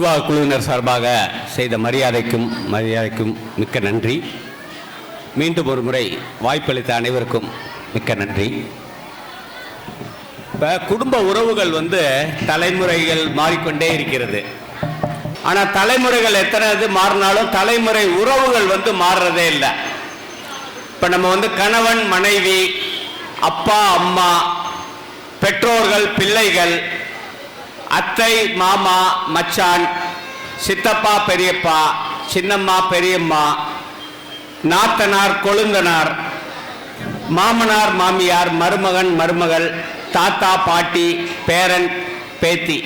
நிர்வாக குழுவினர் சார்பாக செய்த மரியாதைக்கும் மரியாதைக்கும் மிக்க நன்றி. மீண்டும் ஒரு முறை வாய்ப்பளித்த அனைவருக்கும் மிக்க நன்றி. இப்போ குடும்ப உறவுகள் வந்து தலைமுறைகள் மாறிக்கொண்டே இருக்கிறது. ஆனால் தலைமுறைகள் எத்தனை இது மாறினாலும் தலைமுறை உறவுகள் வந்து மாறுறதே இல்லை. இப்போ நம்ம வந்து கணவன் மனைவி அப்பா அம்மா பெற்றோர்கள் பிள்ளைகள் அத்தை மாமா மச்சான் சித்தப்பா பெரியப்பா சின்னம்மா பெரியம்மா நாத்தனார் கொழுந்தனார் மாமனார் மாமியார் மருமகன் மருமகள் தாத்தா பாட்டி பேரன் பேத்தி.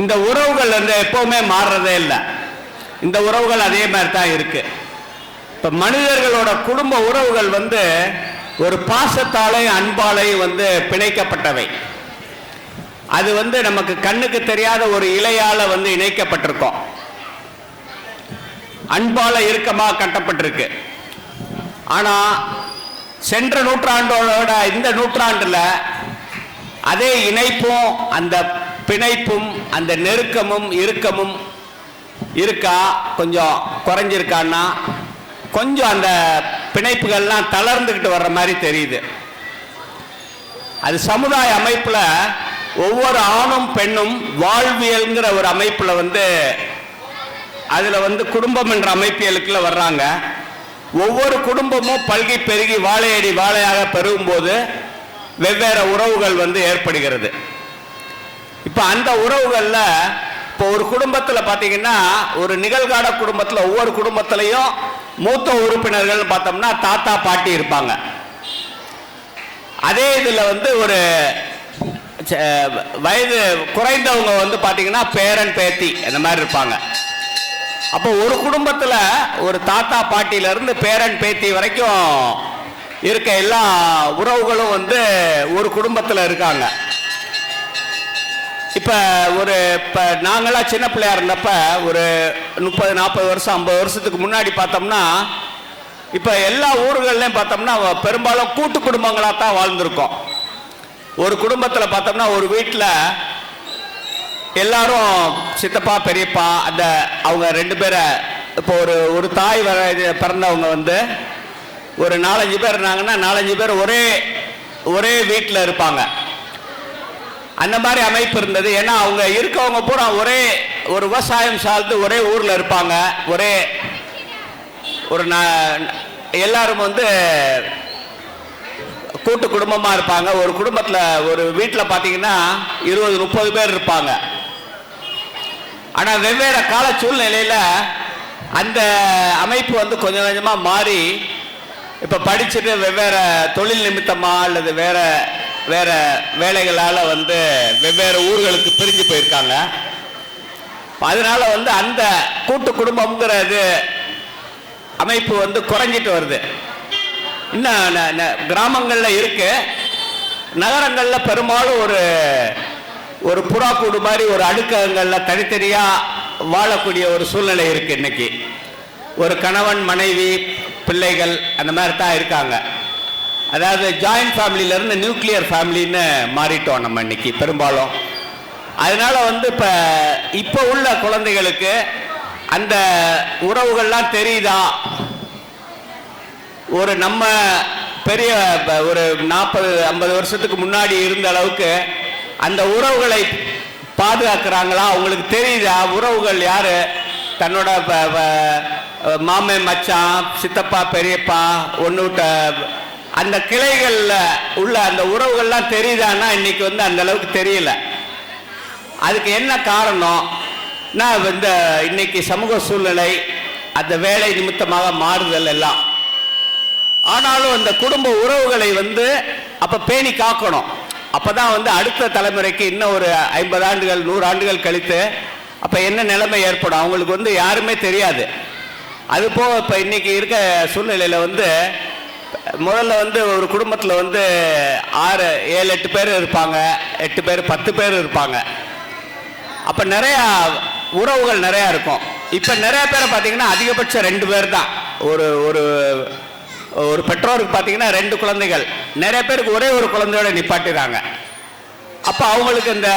இந்த உறவுகள் வந்து எப்பவுமே மாறுறதே இல்லை. இந்த உறவுகள் அதே மாதிரி தான் இருக்கு. இப்போ மனிதர்களோட குடும்ப உறவுகள் வந்து ஒரு பாசத்தாலையும் அன்பாலையும் வந்து பிணைக்கப்பட்டவை. அது வந்து நமக்கு கண்ணுக்கு தெரியாத ஒரு இலையால வந்து இணைக்கப்பட்டிருக்கோம். அன்பால இறுக்கமா கட்டப்பட்டிருக்கு. ஆனா சென்ற நூற்றாண்டோட இந்த நூற்றாண்டுல அதே இணைப்பும் அந்த பிணைப்பும் அந்த நெருக்கமும் இறுக்கமும் இருக்கா? கொஞ்சம் குறைஞ்சிருக்கான்னா கொஞ்சம் அந்த பிணைப்புகள்லாம் தளர்ந்துக்கிட்டு வர்ற மாதிரி தெரியுது. அது சமுதாய அமைப்புல ஒவ்வொரு ஆணும் பெண்ணும் வாழ்வியல்ங்கிற ஒரு அமைப்பில் வந்து அதில் வந்து குடும்பம் என்ற அமைப்பியலுக்குள்ள வர்றாங்க. ஒவ்வொரு குடும்பமும் பல்கி பெருகி வாழையடி வாழையாக பெருகும் போது வெவ்வேறு உறவுகள் வந்து ஏற்படுகிறது. இப்போ அந்த உறவுகளில் இப்போ ஒரு குடும்பத்தில் பார்த்தீங்கன்னா ஒரு நிகழ்கால குடும்பத்தில் ஒவ்வொரு குடும்பத்திலையும் மூத்த உறுப்பினர்கள் பார்த்தோம்னா தாத்தா பாட்டி இருப்பாங்க. அதே இதில் வந்து ஒரு வயது குறைந்தவங்க வந்து பார்த்தீங்கன்னா பேரன் பேத்தி அந்த மாதிரி இருப்பாங்க. அப்போ ஒரு குடும்பத்தில் ஒரு தாத்தா பாட்டியிலேருந்து பேரன் பேத்தி வரைக்கும் இருக்க எல்லா உறவுகளும் வந்து ஒரு குடும்பத்தில் இருக்காங்க. இப்போ ஒரு இப்போ நாங்களாம் சின்ன பிள்ளையா இருந்தப்ப ஒரு முப்பது நாற்பது வருஷம் ஐம்பது வருஷத்துக்கு முன்னாடி பார்த்தோம்னா இப்போ எல்லா ஊர்கள்லையும் பார்த்தோம்னா பெரும்பாலும் கூட்டு குடும்பங்களாக தான் வாழ்ந்திருக்கோம். ஒரு குடும்பத்தில் பார்த்தோம்னா ஒரு வீட்டில் எல்லாரும் சித்தப்பா பெரியப்பா அந்த அவங்க ரெண்டு பேரை இப்போ ஒரு ஒரு தாய் வர பிறந்தவங்க வந்து ஒரு நாலஞ்சு பேர் இருந்தாங்கன்னா நாலஞ்சு பேர் ஒரே ஒரே வீட்டில் இருப்பாங்க. அந்த மாதிரி அமைப்பு இருந்தது. ஏன்னா அவங்க இருக்கவங்க பூரா ஒரே ஒரு விவசாயம் சார்ந்து ஒரே ஊரில் இருப்பாங்க. ஒரே ஒரு எல்லாரும் வந்து கூட்டு குடும்பமா இருப்பாங்க. ஒரு குடும்பத்தில் ஒரு வீட்டில் பார்த்தீங்கன்னா இருபது முப்பது பேர் இருப்பாங்க. ஆனால் வெவ்வேறு கால சூழ்நிலையில் அந்த அமைப்பு வந்து கொஞ்சம் கொஞ்சமாக மாறி இப்போ படிச்சுட்டு வெவ்வேறு தொழில் நிமித்தமாக அல்லது வேற வேற வேலைகளால் வந்து வெவ்வேறு ஊர்களுக்கு பிரிஞ்சு போயிருக்காங்க. அதனால வந்து அந்த கூட்டு குடும்பம்ங்கிறது அமைப்பு வந்து குறைஞ்சிட்டு வருது. இன்னும் ந- கிராமங்கள்ல இருக்கு. நகரங்கள்ல பெரும்பாலும் ஒரு ஒரு புறா கூடு மாதிரி ஒரு அடுக்ககங்கள்ல தனித்தனியா வாழக்கூடிய ஒரு சூழ்நிலை இருக்கு இன்னைக்கு. ஒரு கணவன் மனைவி பிள்ளைகள் அந்த மாதிரி தான் இருக்காங்க. அதாவது ஜாயிண்ட் ஃபேமிலியில இருந்து நியூக்ளியர் ஃபேமிலின்னு மாறிட்டோம் நம்ம இன்னைக்கு பெரும்பாலும். அதனால வந்து இப்ப இப்ப உள்ள குழந்தைகளுக்கு அந்த உறவுகள்லாம் தெரியுதா? ஒரு நம்ம பெரிய ப- ஒரு நாற்பது ஐம்பது வருஷத்துக்கு முன்னாடி இருந்த அளவுக்கு அந்த உறவுகளை பாதுகாக்கிறாங்களா? அவங்களுக்கு தெரியுதா? உறவுகள் யாரு? தன்னோட மாமே மச்சான் சித்தப்பா பெரியப்பா ஒன்று அந்த கிளைகளில் உள்ள அந்த உறவுகள்லாம் தெரியுதான்னா இன்னைக்கு வந்து அந்த அளவுக்கு தெரியல. அதுக்கு என்ன காரணம்? நான் இந்த இன்னைக்கு சமூக சூழ்நிலை அந்த வேலை நிமித்தமாக மாறுதல் எல்லாம். ஆனாலும் அந்த குடும்ப உறவுகளை வந்து அப்ப பேணி காக்கணும். அப்பதான் வந்து அடுத்த தலைமுறைக்கு இன்னும் ஒரு ஐம்பது ஆண்டுகள் நூறு ஆண்டுகள் கழித்து அப்ப என்ன நிலைமை ஏற்படும்? அவங்களுக்கு வந்து யாருமே தெரியாது. அது போக இப்ப இன்னைக்கு இருக்க சூழ்நிலையில வந்து முதல்ல வந்து ஒரு குடும்பத்தில் வந்து ஆறு ஏழு எட்டு பேர் இருப்பாங்க. எட்டு பேர் பத்து பேர் இருப்பாங்க. அப்போ நிறையா உறவுகள் நிறையா இருக்கும். இப்போ நிறைய பேரை பார்த்தீங்கன்னா அதிகபட்சம் ரெண்டு பேர் தான். ஒரு ஒரு ஒரு பெற்றோருக்கு பார்த்தீங்கன்னா ரெண்டு குழந்தைகள். நிறைய பேருக்கு ஒரே ஒரு குழந்தையோட நிப்பாட்டுறாங்க அப்போ அவங்களுக்கு இந்த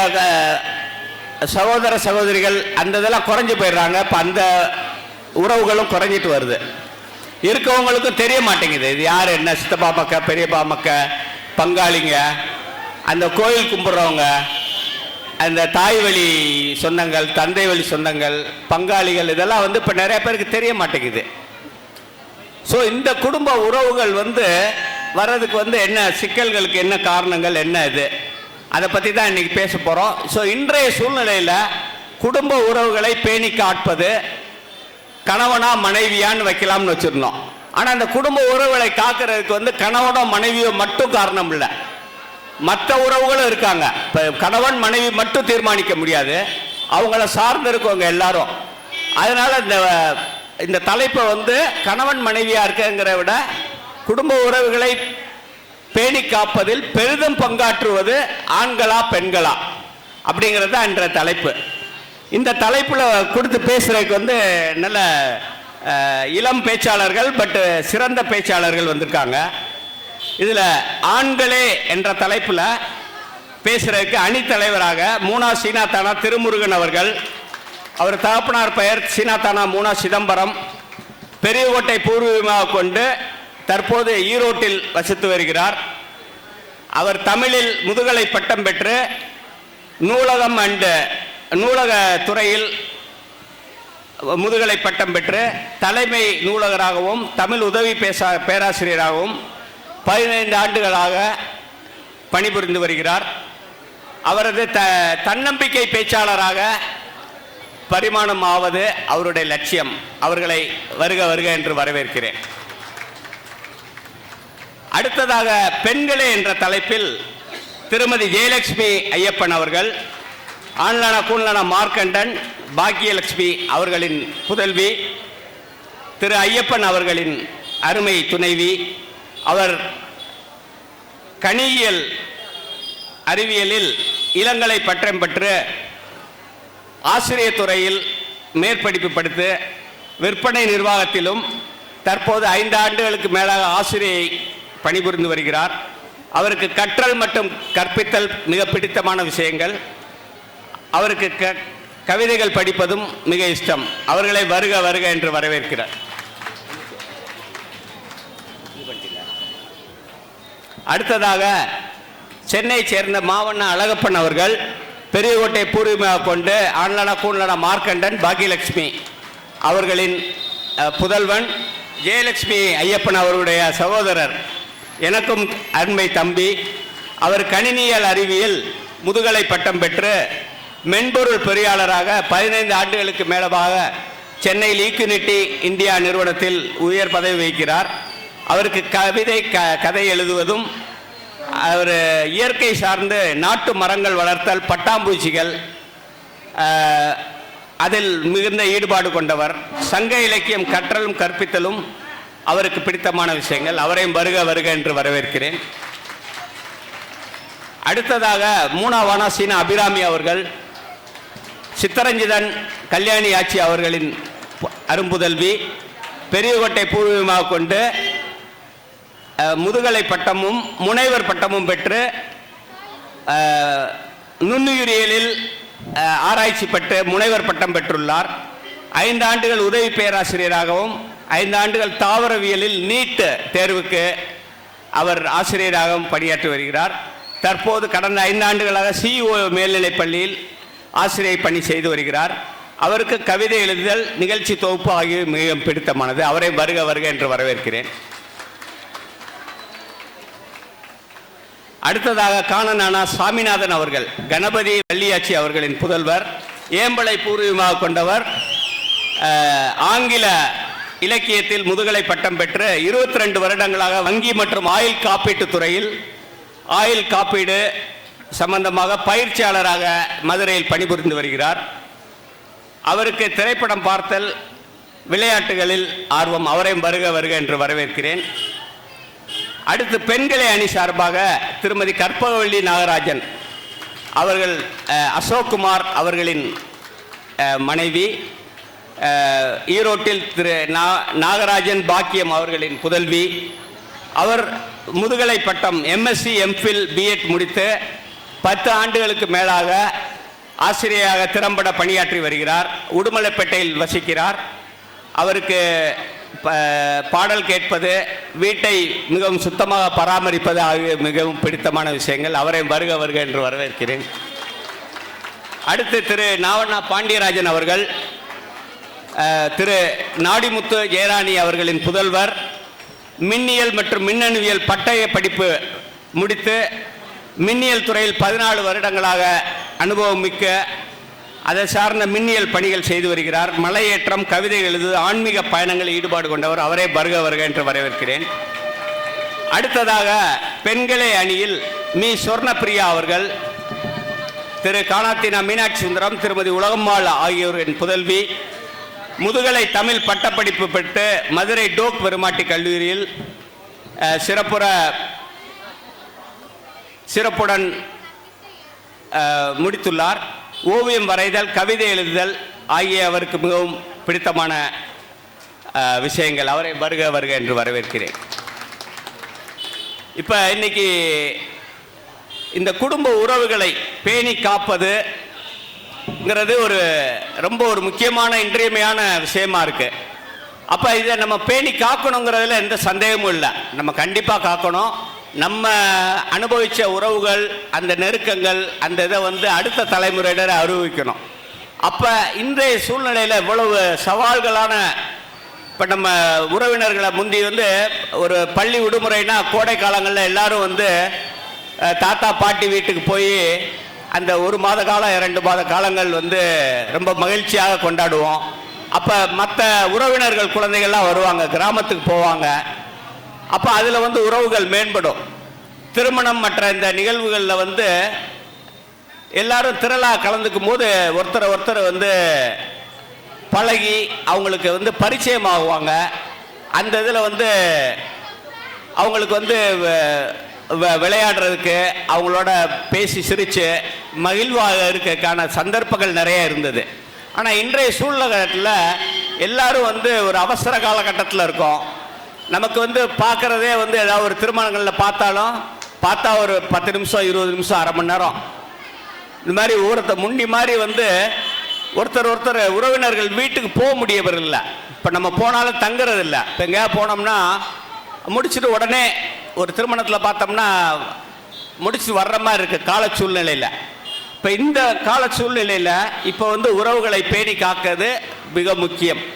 சகோதர சகோதரிகள் அந்த இதெல்லாம் குறைஞ்சி போயிடுறாங்க. இப்போ அந்த உறவுகளும் குறைஞ்சிட்டு வருது. இருக்கவங்களுக்கும் தெரிய மாட்டேங்குது. இது யார் என்ன சித்தப்பா மக்க பெரியப்பா மக்க பங்காளிங்க அந்த கோயில் கும்பிட்றவங்க அந்த தாய் வழி சொந்தங்கள் தந்தை வழி சொந்தங்கள் பங்காளிகள் இதெல்லாம் வந்து இப்போ நிறைய பேருக்கு தெரிய மாட்டேங்குது. ஸோ இந்த குடும்ப உறவுகள் வந்து வர்றதுக்கு வந்து என்ன சிக்கல்களுக்கு என்ன காரணங்கள் என்ன இது? அதை பற்றி தான் இன்றைக்கி பேச போகிறோம் ஸோ இன்றைய சூழ்நிலையில் குடும்ப உறவுகளை பேணி காட்பது கணவனா மனைவியான்னு வைக்கலாம்னு வச்சுருந்தோம். ஆனால் அந்த குடும்ப உறவுகளை காக்கிறதுக்கு வந்து கணவனோ மனைவியோ மட்டும் காரணம் இல்லை. மற்ற உறவுகளும் இருக்காங்க. இப்போ கணவன் மனைவி மட்டும் தீர்மானிக்க முடியாது. அவங்கள சார்ந்து இருக்கவங்க எல்லாரும். அதனால இந்த இந்த தலைப்பை வந்து கணவன் மனைவியா இருக்குங்கிற விட குடும்ப உறவுகளை பேணி காப்பதில் பெரிதும் பங்காற்றுவது ஆண்களா பெண்களா அப்படிங்கிறது தான் என்ற தலைப்பு. இந்த தலைப்பில் கொடுத்து பேசுறதுக்கு வந்து நல்ல இளம் பேச்சாளர்கள் பட்டு சிறந்த பேச்சாளர்கள் வந்திருக்காங்க. இதில் ஆண்களே என்ற தலைப்பில் பேசுறதுக்கு அணித்தலைவராக சீனா சீனாத்தானா திருமுருகன் அவர்கள் அவர் தகப்பனார் பெயர் சீனாத்தானா மூனா சிதம்பரம். பெரியகோட்டை பூர்வீகமாக கொண்டு தற்போது ஈரோட்டில் வசித்து வருகிறார். அவர் தமிழில் முதுகலை பட்டம் பெற்று நூலகம் அண்டு நூலக துறையில் முதுகலை பட்டம் பெற்று தலைமை நூலகராகவும் தமிழ் உதவி பேசா பேராசிரியராகவும் பதினைந்து ஆண்டுகளாக பணிபுரிந்து வருகிறார். அவரது த தன்னம்பிக்கை பேச்சாளராக பரிமாணம் ஆவது அவருடைய லட்சியம். அவர்களை வருக வருக என்று வரவேற்கிறேன். அடுத்ததாக பெண்களே என்ற தலைப்பில் திருமதி ஜெயலட்சுமி ஐயப்பன் அவர்கள் ஆண்லான கூன்லன மார்க்கண்டன் பாக்கியலட்சுமி அவர்களின் புதல்வி திரு ஐயப்பன் அவர்களின் அருமை துணைவி அவர் கணியியல் அறிவியலில் இளங்கலை பட்டம் பெற்று ஆசிரியர் துறையில் மேற்படிப்பு படித்து விற்பனை நிர்வாகத்திலும் தற்போது ஐந்து ஆண்டுகளுக்கு மேலாக ஆசிரியை பணிபுரிந்து வருகிறார். அவருக்கு கற்றல் மற்றும் கற்பித்தல் மிக பிடித்தமான விஷயங்கள். அவருக்கு க கவிதைகள் படிப்பதும் மிக இஷ்டம். அவர்களை வருக வருக என்று வரவேற்கிறார். அடுத்ததாக சென்னை சேர்ந்த மாவண்ண அழகப்பன் அவர்கள் பெரியகோட்டை பூர்வீகமாக கொண்டு ஆன்லனா கூன்லனா மார்க்கண்டன் பாக்கியலட்சுமி அவர்களின் புதல்வன் ஜெயலட்சுமி ஐயப்பன் அவருடைய சகோதரர். எனக்கும் அருமை தம்பி அவர் கணினியல் அறிவியல் முதுகலை பட்டம் பெற்று மென்பொருள் பொறியாளராக பதினைந்து ஆண்டுகளுக்கு மேலமாக சென்னையில் ஈக்குனிட்டி இந்தியா நிறுவனத்தில் உயர் பதவி வகிக்கிறார். அவருக்கு கவிதை க கதை எழுதுவதும் அவர் இயற்கை சார்ந்து நாட்டு மரங்கள் வளர்த்தல் பட்டாம்பூச்சிகள் அதில் மிகுந்த ஈடுபாடு கொண்டவர். சங்க இலக்கியம் கற்றலும் கற்பித்தலும் அவருக்கு பிடித்தமான விஷயங்கள். அவரையும் வருக வருக என்று வரவேற்கிறேன். அடுத்ததாக மூணாவான சீனா அபிராமி அவர்கள் சித்தரஞ்சிதன் கல்யாணி ஆட்சி அவர்களின் அரும்புதல்வி பெரியகோட்டை பூர்வீகமாக கொண்டு முதுகலை பட்டமும் முனைவர் பட்டமும் பெற்று நுண்ணுயிரியலில் ஆராய்ச்சி பெற்று முனைவர் பட்டம் பெற்றுள்ளார். ஐந்து ஆண்டுகள் உதவி பேராசிரியராகவும் ஐந்து ஆண்டுகள் தாவரவியலில் நீட் தேர்வுக்கு அவர் ஆசிரியராகவும் பணியாற்றி வருகிறார். தற்போது கடந்த ஐந்து ஆண்டுகளாக சிஇஓ மேல்நிலைப் பள்ளியில் ஆசிரியை பணி செய்து வருகிறார். அவருக்கு கவிதை எழுதுதல் நிகழ்ச்சி தொகுப்பு ஆகியவை மிக பிடித்தமானது. அவரை வருக வருக என்று வரவேற்கிறேன். அடுத்ததாக காணனானா சாமிநாதன் அவர்கள் கணபதி வள்ளியாச்சி அவர்களின் புதல்வர் ஏம்பலை பூர்வீகமாக கொண்டவர் ஆங்கில இலக்கியத்தில் முதுகலை பட்டம் பெற்று இருபத்தி ரெண்டு வருடங்களாக வங்கி மற்றும் ஆயில் காப்பீட்டுத் துறையில் ஆயில் காப்பீடு சம்பந்தமாக பயிற்சியாளராக மதுரையில் பணிபுரிந்து வருகிறார். அவருக்கு திரைப்படம் பார்த்தல் விளையாட்டுகளில் ஆர்வம் அவரையும் வருக வருக என்று வரவேற்கிறேன். அடுத்து பெண்களை அணி சார்பாக திருமதி கற்பகவள்ளி நாகராஜன் அவர்கள் அசோக்குமார் அவர்களின் மனைவி ஈரோட்டில் திரு நா- நாகராஜன் பாக்கியம் அவர்களின் புதல்வி. அவர் முதுகலை பட்டம் எம்எஸ்சி எம்ஃபில் பிஎட் முடித்து பத்து ஆண்டுகளுக்கு மேலாக ஆசிரியராக திறம்பட பணியாற்றி வருகிறார். உடுமலைப்பேட்டையில் வசிக்கிறார். அவருக்கு பாடல் கேட்பது வீட்டை மிகவும் சுத்தமாக பராமரிப்பது ஆகிய மிகவும் பிடித்தமான விஷயங்கள். அவரை வருக வருக என்று வரவேற்கிறேன். அடுத்து திரு நாவண்ணா பாண்டியராஜன் அவர்கள் திரு நாடிமுத்து ஜெயராணி அவர்களின் புதல்வர் மின்னியல் மற்றும் மின்னணுவியல் பட்டய படிப்பு முடித்து மின்னியல் துறையில் பதினாலு வருடங்களாக அனுபவம் மிக்க அதை சார்ந்த மின்னியல் பணிகள் செய்து வருகிறார். மலையேற்றம் கவிதை எழுது ஆன்மீக பயணங்களில் ஈடுபாடு கொண்டவர். அவரே பருக வருக என்று வரவேற்கிறேன். அடுத்ததாக பெண்களே அணியில் மீ. சொர்ணப்பிரியா அவர்கள் திரு. காணாத்தினா மீனாட்சி சுந்தரம் திருமதி உலகம்மாள் ஆகியோரின் புதல்வி முதுகலை தமிழ் பட்டப்படிப்பு பெற்று மதுரை டோக் பெருமாட்டி கல்லூரியில் சிறப்புற சிறப்புடன் முடித்துள்ளார். ஓவியம் வரைதல் கவிதை எழுதுதல் ஆகிய அவருக்கு மிகவும் பிடித்தமான விஷயங்கள். அவரை வருக வருக என்று வரவேற்கிறேன். இப்போ இன்னைக்கு இந்த குடும்ப உறவுகளை பேணி காப்பதுங்கிறது ஒரு ரொம்ப ஒரு முக்கியமான இன்றியமையான விஷயமா இருக்கு. அப்போ இதை நம்ம பேணி காக்கணுங்கிறதுல எந்த சந்தேகமும் இல்லை. நம்ம கண்டிப்பாக காக்கணும். நம்ம அனுபவித்த உறவுகள் அந்த நெருக்கங்கள் அந்த இதை வந்து அடுத்த தலைமுறையினர் அறிவிக்கணும். அப்போ இன்றைய சூழ்நிலையில் இவ்வளவு சவால்களான இப்போ நம்ம உறவினர்களை முந்தி வந்து ஒரு பள்ளி விடுமுறைனா கோடை காலங்களில் எல்லாரும் வந்து தாத்தா பாட்டி வீட்டுக்கு போய் அந்த ஒரு மாத காலம் இரண்டு மாத காலங்கள் வந்து ரொம்ப மகிழ்ச்சியாக கொண்டாடுவோம். அப்போ மற்ற உறவினர்கள் குழந்தைகள்லாம் வருவாங்க கிராமத்துக்கு போவாங்க. அப்போ அதில் வந்து உறவுகள் மேம்படும். திருமணம் மற்ற இந்த நிகழ்வுகளில் வந்து எல்லாரும் திரளாக கலந்துக்கும் போது ஒருத்தரை ஒருத்தர் வந்து பழகி அவங்களுக்கு வந்து பரிச்சயமாகுவாங்க. அந்த இதில் வந்து அவங்களுக்கு வந்து வ- வ- விளையாடுறதுக்கு அவங்களோட பேசி சிரித்து மகிழ்வாக இருக்கிறதுக்கான சந்தர்ப்பங்கள் நிறைய இருந்தது. ஆனால் இன்றைய சூழ்நிலத்தில் எல்லாரும் வந்து ஒரு அவசர காலகட்டத்தில் இருக்கோம். நமக்கு வந்து பார்க்குறதே வந்து ஏதாவது ஒரு திருமணங்களில் பார்த்தாலும் பார்த்தா ஒரு பத்து நிமிஷம் இருபது நிமிஷம் அரை மணி நேரம். இந்த மாதிரி ஊரத்தை முன்னி மாதிரி வந்து ஒருத்தர் ஒருத்தர் உறவினர்கள் வீட்டுக்கு போக முடியவர் இல்லை. இப்போ நம்ம போனாலும் தங்குறது இல்லை. இப்போ எங்கேயா போனோம்னா முடிச்சுட்டு உடனே ஒரு திருமணத்தில் பார்த்தோம்னா முடிச்சுட்டு வர்ற மாதிரி இருக்குது கால சூழ்நிலையில். இப்போ இந்த கால சூழ்நிலையில் இப்போ வந்து உறவுகளை பேணி காக்கிறது மிக முக்கியம்.